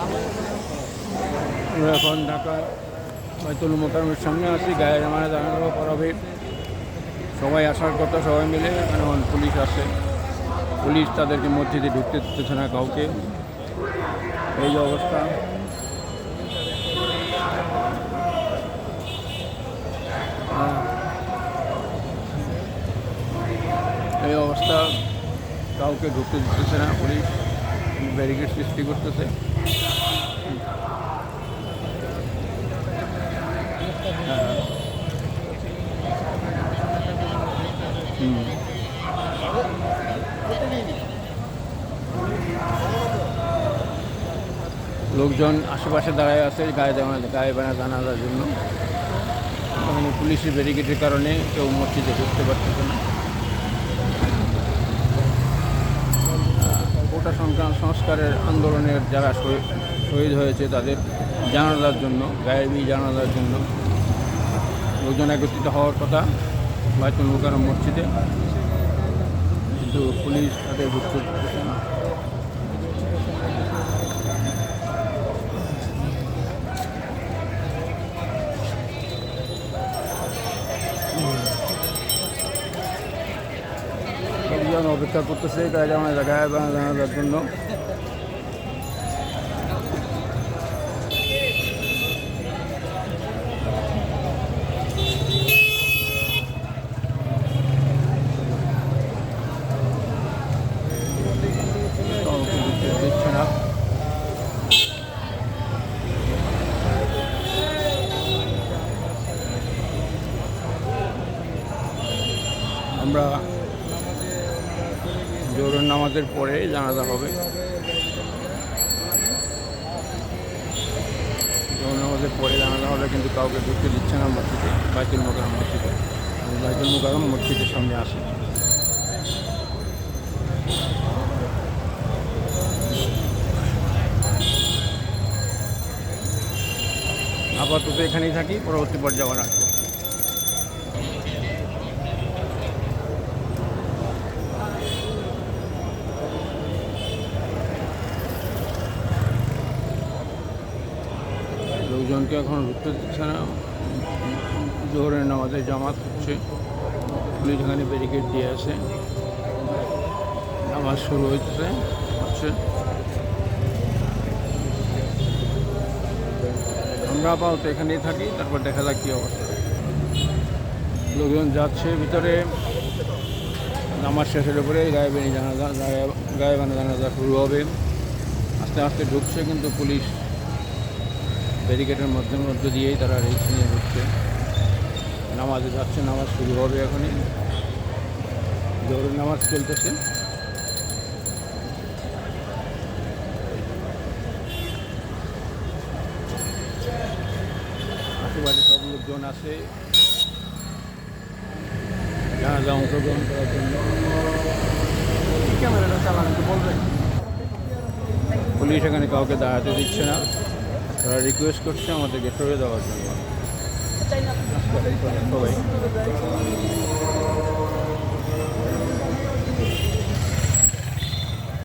আমরা এখন ঢাকা বাইতুল মোকারমের সামনে আছি গায়ের আমার জানানো করাবে সবাই আসার কথা সবাই মিলে এখন পুলিশ আসে। পুলিশ তাদেরকে মসজিদে ঢুকতে দিতেছে না কাউকে। এই অবস্থা। হ্যাঁ। এই অবস্থা। কাউকে ঢুকতে দিতেছে না পুলিশ। ব্যারিকেড সৃষ্টি করতেছে। লোকজন আশেপাশে দাঁড়ায় আছে, গায়ে দেওয়া, গায়ে বেড়া জানাজার জন্য। পুলিশের ব্যারিকেডের কারণে কেউ মসজিদে ঢুকতে পারতেছে না। সংক্রান্ত সংস্কারের আন্দোলনের যারা শহীদ হয়েছে তাদের জানালার জন্য, গায়েবী জানালার জন্য লোকজন একত্রিত হওয়ার কথা বাইতুল মুকারম মসজিদে। কিন্তু পুলিশ তাদের দিতেছে না লোকজন অপেক্ষা করতেছে গায়ে আমার জায়গায় জানাজার জন্য কাউকে ঢুকতে দিচ্ছে না আমরা জোরের নামাজের পরে জানাজা হবে। জোর নামাজের পরে জানাজা হলে কিন্তু কাউকে ঢুকতে দিচ্ছে না মসজিদে, বাইতুল মোকারম মসজিদে। বাইতুল মোকারম মসজিদের সামনে আসি। আপাতত এখানেই থাকি, পরবর্তী পর্যায়ে আসব। লোকজনকে এখন ঢুকতে দিচ্ছে না। জোহরের নামাজে জামাত হচ্ছে। পুলিশ এখানে ব্যারিকেড দিয়ে আছে। নামাজ শুরু হচ্ছে হচ্ছে। আমরা আপাতত এখানেই থাকি, তারপর দেখা যাক কী অবস্থা। লোকজন যাচ্ছে ভিতরে। নামাজ শেষের উপরে গায়ে বেনি জানাজা, গায়ে- গায়ে বানা জানাজা শুরু হবে। আস্তে আস্তে ঢুকছে কিন্তু পুলিশ। ব্যারিকেডের মধ্যে মধ্য দিয়েই তারা রিক্স নিয়ে ঘুরছে নামাজে যাচ্ছে নামাজ শুরু হবে এখনই। জোরের নামাজ চলতেছে। আশেপাশে সব লোকজন আছে। জানাজা অংশগ্রহণ করার জন্য। ক্যামেরাটা চালানো বলবেন। পুলিশ এখানে কাউকে দাঁড়াতে দিচ্ছে না। তারা রিকোয়েস্ট করছে আমাদেরকে সরে দেওয়ার জন্য। সবাই।